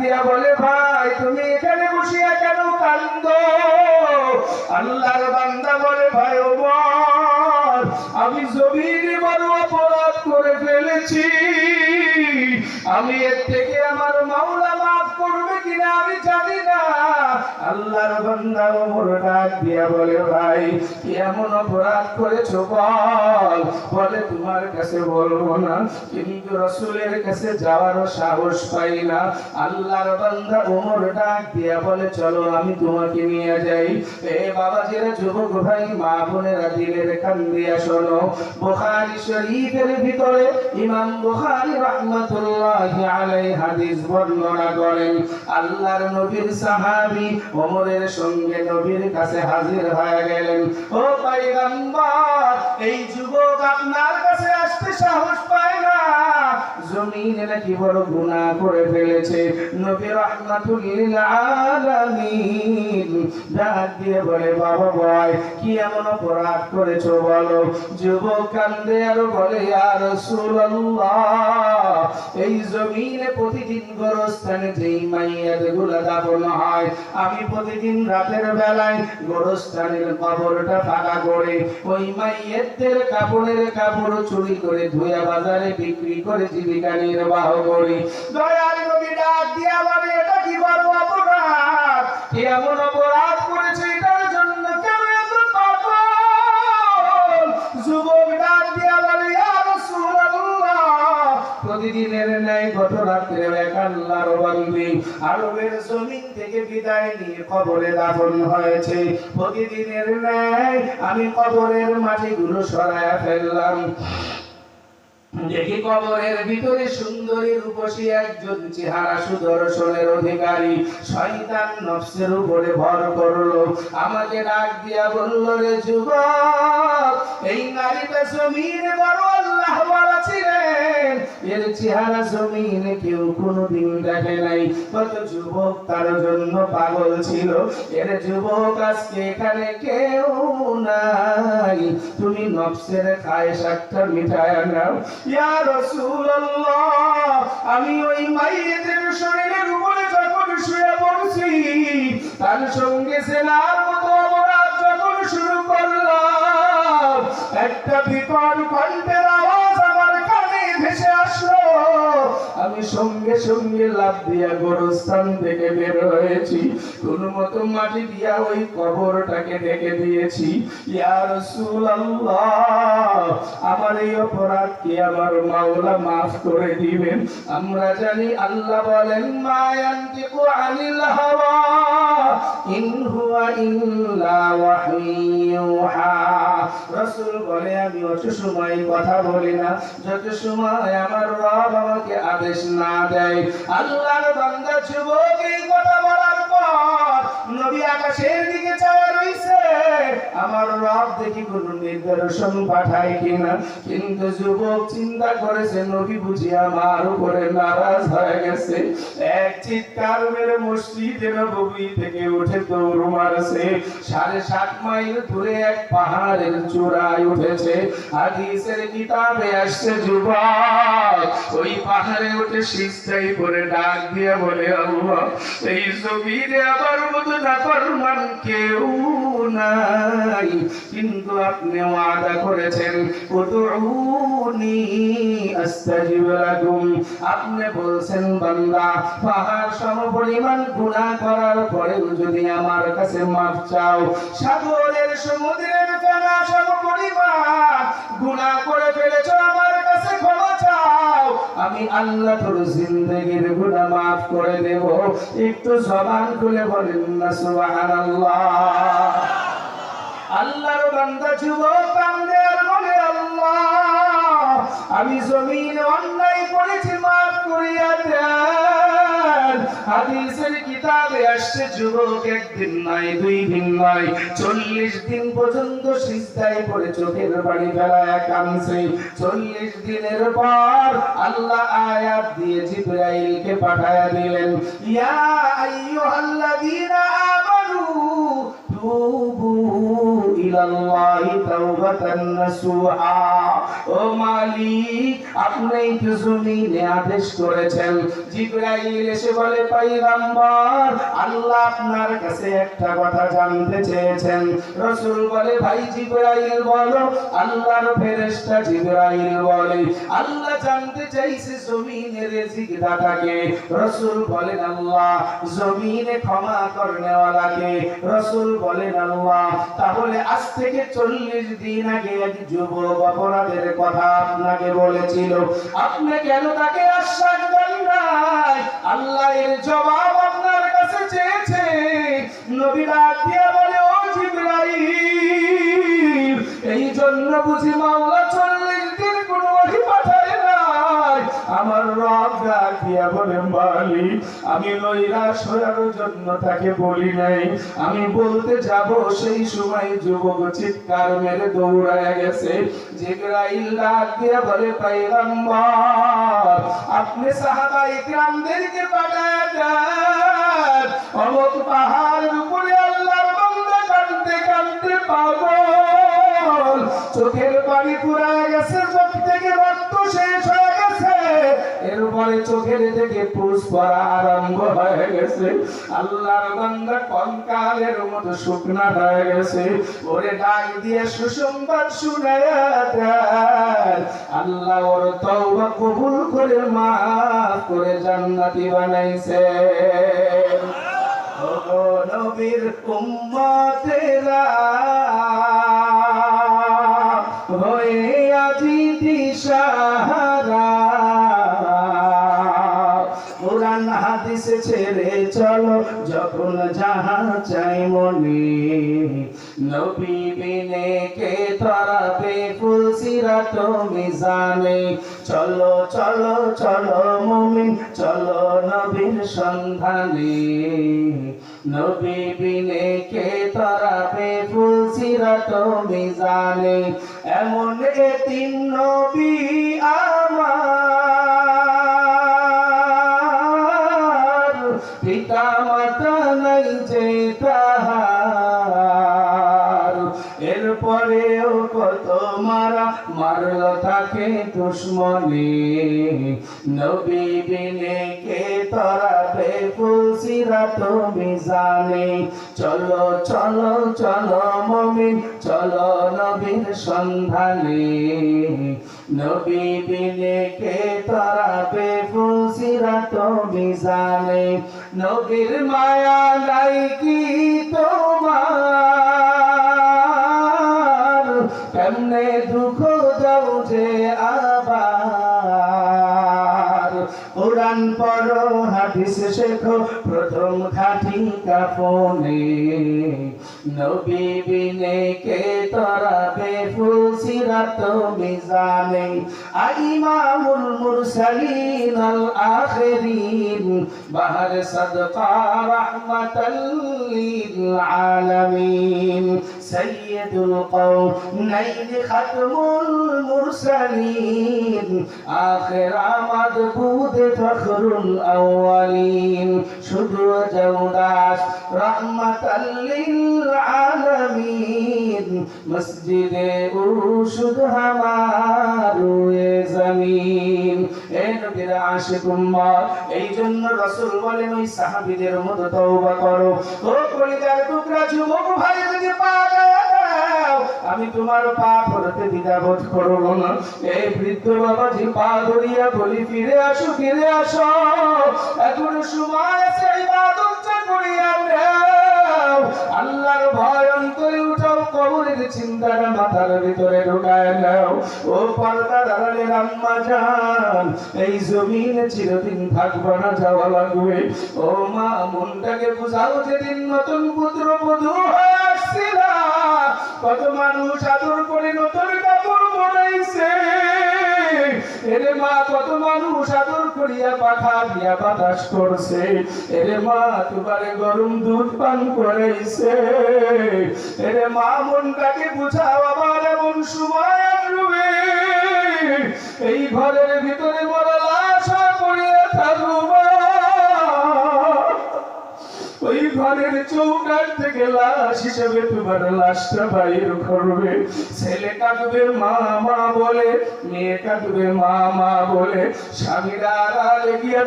দিয়া বলে, ভাই, তুমি এখানে বসিয়া কেন কান্দ? আল্লাহর বান্দা বলে, ভাই ও আমি জমির বড় অপরাধ করে ফেলেছি। আমি এর থেকে আমার মাওলা মাফ করবে কিনা আমি জানি আল্লাহর বান্দা ওমর ডাক দিয়া বলে, ভাই, কি এমন অপরাধ করেছ বল? বলে, তোমার কাছে বলব না। কিন্তু রসুলের কাছে যাওয়ারও সাহস পাই না। আল্লাহর বান্দা ওমর ডাক দিয়া বলে, চলো, আমি তোমাকে নিয়ে যাই। এ বাবাজিরা যুবক ভাই, মা বোনেরা দিলের কান দিয়া শোনো। বুখারী শরীফের ভিতরে ইমাম বুখারী রাহমাতুল্লাহি আলাইহি হাদিস বর্ণনা করেন, আল্লাহর নবীর সাহাবী ওমরের সঙ্গে নবীর কাছে হাজির হয়ে গেলেন। ও পাইগাম্বার এই যুবক আপনার কাছে আসতে সাহস পায় না। জমিনে নাকি বড় গুনাহ করে ফেলেছে। নবী রাহমাতুল লিল আলামিন ডাক দিয়ে বলে, বাবা ভাই, কি এমন অপরাধ করেছ বলো? যুবক কান্দে আর বলে, ইয়া রাসূলুল্লাহ, এই জমিনে প্রতিদিন গোরস্থানে যেই মাইয়াতগুলা দাফন হয়, আমি প্রতিদিন রাতের বেলায় গোরস্থানের কবরটা ফাঁকা করে ওই মাইয়েতের কাপড়ের কাপড় চুরি করে ধুয়া বাজারে বিক্রি করে জীবিকা নির্বাহ করি। দয়াল নবী ডাক দিয়া বলে এটা কি বড় অপরাধ? কি এমন অপরাধ করেছে এটার জন্য কেন এত পাগল? যুবক ডাক দিয়া বলে ইয়া রাসূলুল্লাহ প্রতিদিনের ন্যায় গত রাত্রে এক আল্লাহর বান্দি। জমিন থেকে বিদায় নিয়ে কবরে দাফন হয়েছে। প্রতিদিনের ন্যায় আমি কবরের মাটিগুলো সরায়া ফেললাম। দেখি কবরের ভিতরে সুন্দরী রূপসী একজন চেহারা সুদর্শনের অধিকারী। শয়তান নফসের উপরে ভর করল। আমাকে ডাক দিয়া বলল, রে যুবক, এই নারীটা জমিনে বড় আল্লাহ বলা ছিলেন। এর চেহারা জমিনে কেউ কোনোদিন দেখে নাই। কত যুবক তার জন্য পাগল ছিল। এর যুবক আজকে এখানে কেউ নাই। তুমি নফসের খায় সাতটা মিঠাই নাও। ইয়া রাসূলুল্লাহ, আমি ওই মাইয়েদের শরীরের উপরে যখন শুয়ে পড়ছি, তার সঙ্গে সেনার মতো আমরা যখন শুরু করলাম, একটা বিপদ কণ্ঠের সঙ্গে সঙ্গে লাভ দিয়া গোরস্থান থেকে বের হয়েছি। কোন মতো মাটি দিয়া ওই কবরটাকে ডেকে দিয়েছি। ইয়া রাসূলুল্লাহ, আমার এই অপরাধ কি আমার মাওলা মাফ করে দিবেন। আমরা জানি আল্লাহ বলেন, মা ইয়ান্তিকু আনিল হাওয়া, ইন বলে, আমি অত সময় কথা বলি না। যত সময় আমার রব আমাকে আদেশ না দেয়। আল্লাহর বান্দা যুবক এই কথা বলার পর নবী আকাশের দিকে চাওয়া রইছে। আমার রব দেখি কোন নিদর্শন পাঠায় কিনা? কিন্তু যুবক চিন্তা করেছে, নবী বুঝি আমার উপরে নারাজ হয়ে গেছে। এক চিৎকার মেরে মসজিদে নবী থেকে উঠে দৌড় মারছে। সাড়ে সাত মাইল দূরে এক পাহাড়ের চূড়ায় উঠেছে। হাদিসের কিতাবে আসছে, যুবক, ওই পাহাড়ে উঠে সিজদাই করে ডাক দিয়ে বলে, আল্লাহ, এই জমিনে আমার মতো নাফরমান কেউ নাই, কিন্তু আপনি ওয়াদা করেছেন, উদউনি আস্তাজিব লাকুম। আপনি বলছেন, বান্দা, পাহাড় সমপরিমাণ গুনাহ করার পরেও যদি আমার কাছে মাফ চাও, সাগরের সমুদ্রের ফেনা সমপরিমাণ গুনাহ করে ফেলেছো, আমার কাছে ক্ষমা চাও। আমি আল্লাহ তোর জিন্দগির গুনাহ মাফ করে দেব। একটু জবান খুলে বলেন না, সুবহানাল্লাহ। আল্লাহর বান্দা যুবক আর বলে আল্লাহ, আমি জমিনে অন্যায় করেছি, মাফ করিয়া দেন। হাদিসের কিতাবে আসছে, যুবক একদিন নয় দুই দিন নয় চল্লিশ দিন পর্যন্ত সিজদায় পড়ে চোখের পানি ফেলায় কাঁদছে। চল্লিশ দিনের পর আল্লাহ আয়াত দিয়ে জিব্রাইলকে পাঠায়া দিলেন, ইয়া আইয়ুহাল্লাযীনা আমানু الله توبة نسوحا ও মালিক, আপনি তো জমিনে আদেশ করেছেন। জিবরাইল এসে বলে, পয়গম্বর, আল্লাহ আপনার কাছে একটা কথা জানতে চেয়েছেন। রাসূল বলে, ভাই জিবরাইল বলো। আল্লাহর ফেরেশতা জিবরাইল বলে, আল্লাহ জানতে চাইছে জমিনের রিজিক দাতাকে। রাসূল বলেন, আল্লাহ, জমিনে ক্ষমা করনেওয়ালাকে। রাসূল বলেন, আল্লাহ, তাহলে আজ থেকে চল্লিশ দিন আগে এক যুবক অপরাধের কথা আপনাকে বলেছিল। আপনি কেন তাকে আশ্বাস দেন নাই? আল্লাহ এর জবাব আপনার কাছে চেয়েছে। নবী ডাক দিয়া বলে, ও জিবরাইল, এই জন্য বুঝি মাওলা চল্লিশ আমার রব ডাক বলে মালিক আমি নৈরাশ হওয়ার জন্য তাকে বলি নাই। আমি বলতে যাব, সেই সময় যুবক চিৎকার মেরে দৌড়ায় গেছে। জিবরাইল ডাক দিয়া বলে, পয়গম্বর, আপনি সাহাবা ইকরামদেরকে পাঠায় দেন অমুক পাহাড়ের উপরে আল্লাহর বান্দা কাঁদতে কাঁদতে পাগল। চোখের পানি ফুরায় গেছে, চোখ থেকে রক্ত শেষ হয়ে গেছে। এরপরে চোখের থেকে পুষ পড়া আরম্ভ হয়ে গেছে। আল্লাহর বান্দা কঙ্কালের মতো শুকনা হয়ে গেছে। ওরে ডাক দিয়ে সুসংবাদ শুনায়া আল্লাহ ওর তওবা কবুল করে, মাফ করে জান্নাতি বানাইছে। ওগো নবীর উম্মতেরা হাদিস ছেড়ে চলো, যখন যাহা চাই মনে। নবী বিনে কে তরাবে ফুল সিরাত মিজানে। চলো চলো চলো মুমিন, চলো নবীর সন্ধানে। নবী বিনে কে তরাবে ফুল সিরাত মিজানে। এমন এতিম নবী আমার তাকে দুশ্মনে। নবী বিনে কে তরাবে ফুল সিরাত মিজানে চলো চলো চলো মমিন, চলো নবীর সন্ধানে। নবী বিনে কে তরাবে ফুল সিরাত মিজানে নবীর মায়া নাই কি তোমার? কোরআন পড়ো প্রথম খাটি কাফনে। নবী বিনে কে তরাবে ফুল সিরাত মিজানে। আইমামুল মুরসালিন আল আখিরিন। বাহার সাদকা রাহমাতাল লিল আলামিন। সাইয়্যিদুল কওনাইন খাতমুল মুরসালিন। আখির আমাদ ফখরুল আউয়ালিন শুধু জৌদাস রহমাতাল লিল আলামিন মসজিদে উশুদ হামারু এ জমিন এ নবীর আশিক এই জন্য রাসূল বলেন, ওই সাহাবীদের মতো তওবা করো। ও কলিজার টুকরা যুবক ভাই, যদি দাও, আমি তোমার পা ধরতে না। এই বৃদ্ধ পা ধরিয়া বলি, ফিরে আসো ফিরে আসো। এখন সময় আছে চিন্তাটা মাথার ভিতরে ঢুকায় নাও। ও পর্দা দাঁড়ালে আম্মা জান, এই জমিনে চিরদিন থাকব না, যাওয়া লাগবে। ও মা, মনটাকে বুঝাও যেদিন নতুন পুত্র, বধূ হয়ে আসছিলা কত মানুষ আদর করে নতুন কাপড় বনাইছে। এরে মা, কত মানুষ আদর করিয়া পাখা দিয়া বাতাস করছে। এরে মা, তোমারে গরম দুধ পান করাইছে। এরে মা, মনটাকে বুঝাও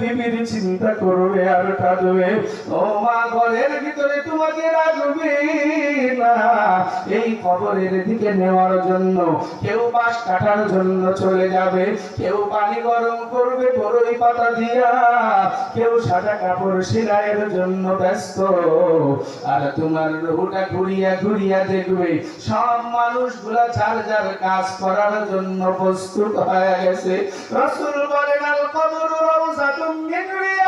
বিবির চিন্তা করবে আর কাঁদবে। ও মা, ঘরের ভিতরে তোমাকে রাখবে না। এই খবরের দিকে নেওয়ার জন্য কেউ বাস কাটার জন্য চলে যাবে। কেউ পানি গরম করবে কেউ সাদা কাপড় সেলাইয়ের জন্য ব্যস্ত। আর তোমার লোহটা ঘুরিয়া ঘুরিয়া দেখবে। সব মানুষগুলা যার যার কাজ করার জন্য প্রস্তুত হয়ে গেছে। রসুল বলেন, আল কবর জান্নাহ আও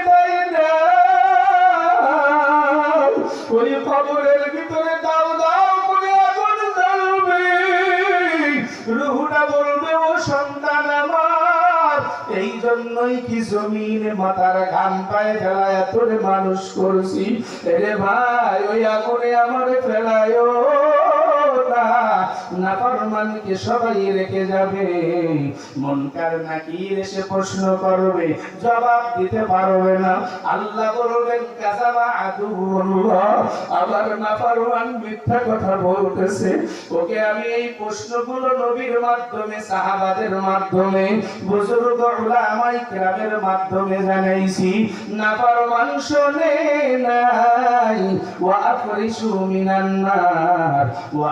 ওই কবরের ভিতরে দাও দাও করে আগুন জ্বলবে। রুহুটা বলবে, ও সন্তান আমার এই জন্যই কি জমিন মাথার ঘাম পায়ে ফেলায়, তোরে মানুষ করছি? রে ভাই, ওই আগুনে আমার ফেলায় নাফরমানকে সবাই রেখে যাবে। মনকার নাকির এসে প্রশ্ন করবে, জবাব দিতে পারবে না। আল্লাহ বলবেন আবার নাফরমান মিথ্যা কথা বলতেছে। ওকে আমি এই প্রশ্নগুলো নবীর মাধ্যমে, সাহাবাদের মাধ্যমে, বুজুর্গ উলামাই কেরামের মাধ্যমে জানাইছি। নাফরমান শোনে নাই, ওয়া আফরিসু মিনান নার। ওয়া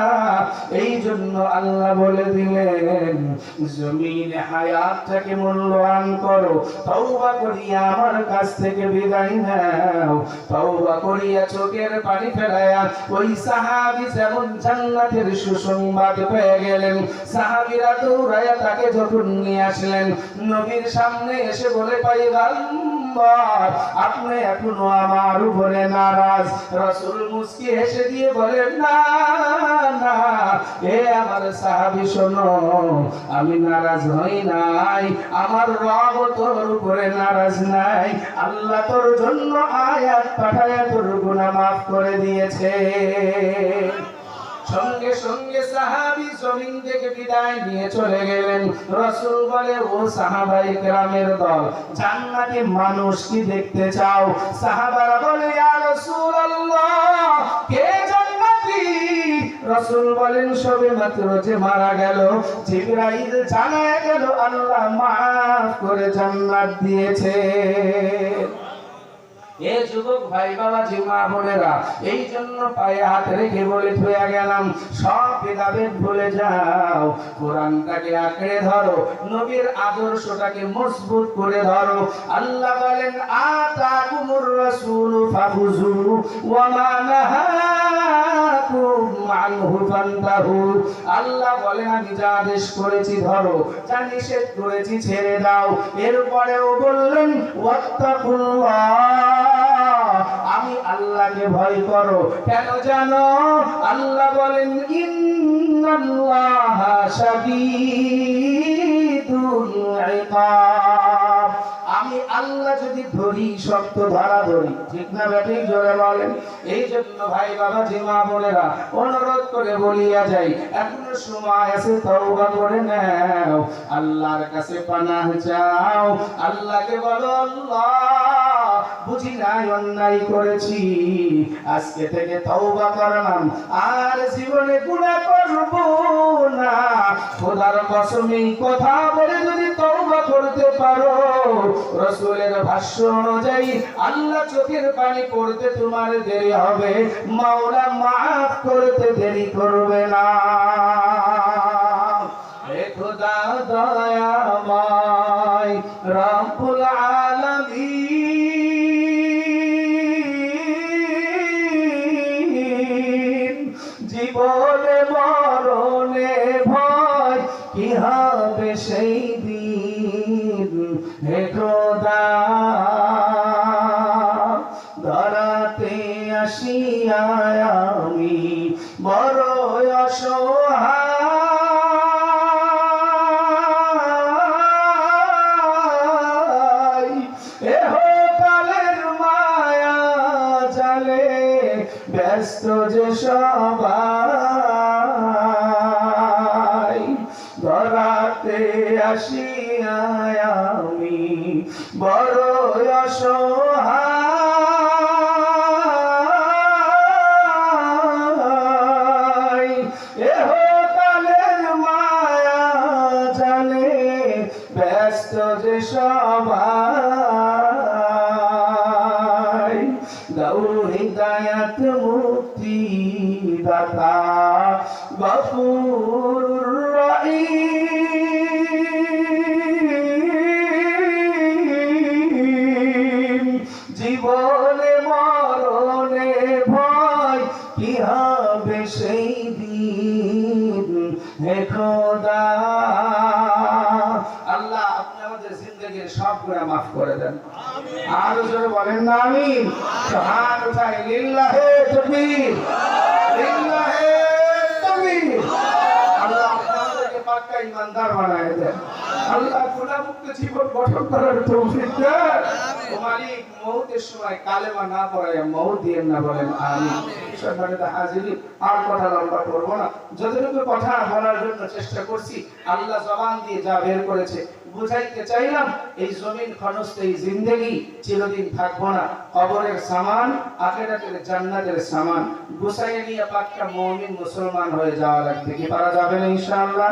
জন্য আল্লাহ বলে দিলেন, জমিনে হায়াতটাকে মূল্যায়ন করো, তওবা করিয়া আমার কাছ থেকে বিদায় নাও। তওবা করিয়া চোখের পানি ফেলায়া ওই সাহাবী যেমন জান্নাতের সুসংবাদ পেয়ে গেলেন, সাহাবীরা দৌড়ায়া তাকে যখন নিয়ে আসলেন, নবীর সামনে এসে বলে পাই আপনি এখনও আমার উপরে নারাজ। রসুল মুসকি হেসে দিয়ে বলেন, না না, এ আমার সাহাবি শোনো, আমি নারাজ হই নাই। আমার রব তোর উপরে নারাজ নাই। আল্লাহ তোর জন্য আয়াত পাঠায় তোর গুনাহ মাফ করে দিয়েছে। সঙ্গে সঙ্গে সাহাবি জমিন থেকে বিদায় নিয়ে চলে গেলেন। রসুল বলে, ও সাহাবাই গ্রামের দল, জান্নাতি মানুষ কি দেখতে চাও? সাহাবারা বলে, ইয়া রাসূলুল্লাহ, কে জান্নাতি? রসুল বলেন, সবে মাত্র যে মারা গেল, জিবরাইল জানা গেল, আল্লাহ মাফ করে জান্নাত দিয়েছে। ভাই এই জন্য হাত বলে গেলাম, সব যাও। ধরো আদর্শটাকে মজবুত করে ধরো। আল্লাহ বলেন ওয়া মা আল্লাহ বলেন, আমি যা আদেশ করেছি ধরো, যা নিষেধ করেছি ছেড়ে দাও। এরপরেও বললেন, ওয়াত্তাকুল্লাহ। আমি আল্লাহকে ভয় করো। কেন জানো? আল্লাহ বলেন আমি আল্লাহ যদি ধরি, শক্ত ধরা ধরি, ঠিক না ব্যাটিক জোরে বলেন। এই জন্য ভাই বাবা, যে মা বোনেরা, অনুরোধ করে বলিয়া যাই, এখনও সময় আছে, তওবা করে নাও। আল্লাহর কাছে পানাহ চাও। আল্লাহকে বলো, আল্লাহ বুঝি নাই, অন্যায় করেছি। আজকে থেকে তওবা করলাম, আর জীবনে গুনাহ করব না। খোদার কথা বলে যদি তওবা করতে পারো ভাষ্য অনুযায়ী আল্লাহ চোখের পানি পড়তে তোমার দেরি হবে, মাওলা মাফ করতে দেরি করবে না। খোদা দয়াময়, রব্বুল আলামিন ব্যস্ত যে সবাই ধরাতে আসি আমি বড় অসহায় গফুর রহিম। জীবনে মরণে ভয় কি হবে সেই দিন? হে খোদা। আল্লাহ আপনি আমাদের জিন্দগির সব গুনাহ মাফ করে দেন। আর জোরে বলেন না আমি উঠাই লিল্লাহে তাকবীর। লিল্লাহে তাকবীর আল্লাহ আপনি আমাদেরকে পাক্কা ইমানদার বানায় দেন আল্লাহ জীবন গঠন করার তৌফিক দেন। মালিক সময় কালেমা না পড়ায় দিয়েন না বলেন আর কথা লম্বা না। যতটুকু কথা বলার জন্য চেষ্টা করছি, আল্লাহ জবান দিয়ে যা বের করেছে, বুঝাইতে চাইলাম, এই জমিন খনস্ত এই জিন্দেগি চিরদিন থাকব না। কবরের সামান, আখেরাতের জান্নাতের সামান। নিয়ে পাক্কা মুসলমান হয়ে যাওয়া লাগবে কি পারা যাবে না, ইনশাআল্লাহ।